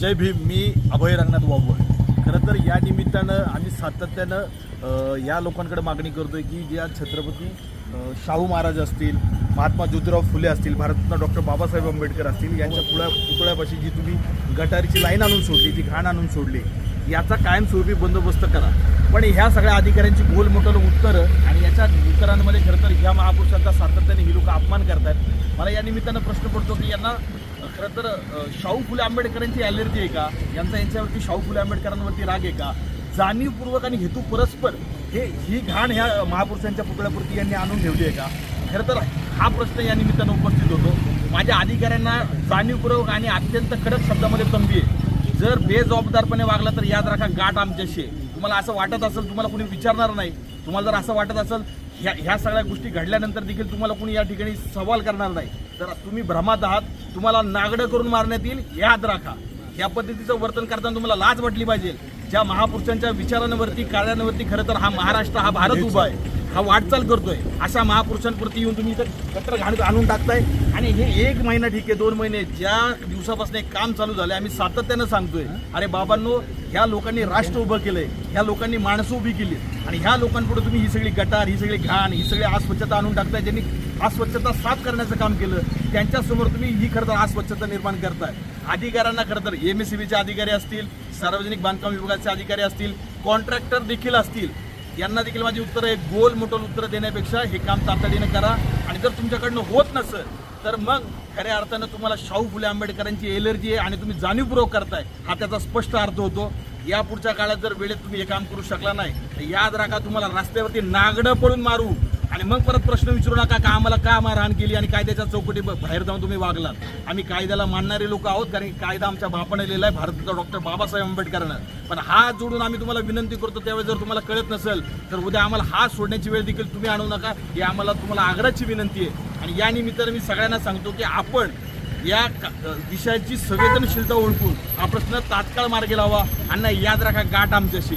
जय भीम मी अभय रंगनाथ वाघवळ खरं तर या निमित्तानं आम्ही सातत्यानं या लोकांकडे मागणी करतोय की ज्या छत्रपती शाहू महाराज असतील महात्मा ज्योतिराव फुले असतील भारतरत्न डॉक्टर बाबासाहेब आंबेडकर असतील यांच्या पुळ्या पुतळ्यापाशी जी तुम्ही गटारीची लाईन आणून सोडली ती घाण आणून सोडली याचा कायमस्वरूपी बंदोबस्त करा. पण ह्या सगळ्या अधिकाऱ्यांची गोलमोठल उत्तरं आणि याच्या उत्तरांमध्ये खरं तर ह्या महापुरुषांचा सातत्याने ही लोक अपमान करतात मला या निमित्तानं प्रश्न पडतो की यांना खरं तर शाहू फुले आंबेडकरांची ॲलर्जी आहे का? यांचा यांच्यावरती शाहू फुले आंबेडकरांवरती राग आहे का? जाणीवपूर्वक आणि हेतू परस्पर हे ही घाण ह्या महापुरुषांच्या पुतळ्यापुरती यांनी आणून ठेवली आहे का? खरं तर हा प्रश्न या निमित्तानं उपस्थित होतो. माझ्या अधिकाऱ्यांना जाणीवपूर्वक आणि अत्यंत कडक शब्दामध्ये तंबी आहे. जर बेजबाबदारपणे वागला तर याद राखा गाठ आमच्याशी आहे. तुम्हाला असं वाटत असेल तुम्हाला कोणी विचारणार नाही. तुम्हाला जर असं वाटत असेल ह्या ह्या सगळ्या गोष्टी घडल्यानंतर देखील तुम्हाला कोणी या ठिकाणी सवाल करणार नाही. तर तुम्ही भ्रमात आहात तुम्हाला नागडं करून मारण्यात येईल याद राखा. या पद्धतीचं वर्तन करताना तुम्हाला लाज वाटली पाहिजे. ज्या महापुरुषांच्या विचारांवरती कार्यांवरती खरं तर हा महाराष्ट्र हा भारत उभा आहे. हा वाटचाल करतोय. अशा महापुरुषांप्रती येऊन तुम्ही इथं कट्टर घाण आणून टाकताय. आणि हे एक महिना ठीक आहे दोन महिने. ज्या दिवसापासून एक काम चालू झालं आम्ही सातत्यानं सांगतोय अरे बाबांनो ह्या लोकांनी राष्ट्र उभं केलंय ह्या लोकांनी माणसं उभी केली आणि ह्या लोकांपुढे तुम्ही ही सगळी गटार ही सगळी घाण ही सगळी अस्वच्छता आणून टाकताय ज्यांनी अस्वच्छता साफ करण्याचं काम केलं त्यांच्यासमोर तुम्ही ही खरं तर अस्वच्छता निर्माण करताय. अधिकाऱ्यांना खरं तर एम एस अधिकारी असतील सार्वजनिक बांधकाम विभागाचे अधिकारी असतील कॉन्ट्रॅक्टर देखील असतील यांना देखील माझी उत्तरं एक गोल मोठं उत्तरं देण्यापेक्षा हे काम तातडीनं करा. आणि जर तुमच्याकडनं होत नसेल तर मग खऱ्या अर्थानं तुम्हाला शाहू फुले आंबेडकरांची एलर्जी आहे आणि तुम्ही जाणीवपूर्वक करताय. हा त्याचा स्पष्ट अर्थ होतो. या पुढच्या काळात जर वेळेत तुम्ही हे काम करू शकला नाही तर याद राखा तुम्हाला रस्त्यावरती नागडं पडून मारू. आणि मग परत प्रश्न विचारू नका का आम्हाला का मारहाण केली आणि कायद्याच्या चौकटी ब- बाहेर जाऊन तुम्ही वागलात? आम्ही कायद्याला मानणारे लोक आहोत कारण की कायदा आमच्या बापाने लिहिला आहे भारताचा डॉक्टर बाबासाहेब आंबेडकरांना. पण हा जोडून आम्ही तुम्हाला विनंती करतो त्यावेळेस जर तुम्हाला कळत नसेल तर उद्या आम्हाला हा सोडण्याची वेळ देखील तुम्ही आणू नका. ही आम्हाला तुम्हाला आग्रहाची विनंती आहे. आणि या निमित्तानं मी सगळ्यांना सांगतो की आपण या का- विषयाची संवेदनशीलता ओळखून हा प्रश्न तात्काळ मार्गी लावा. आणि याद राखा गाठ आमच्याशी.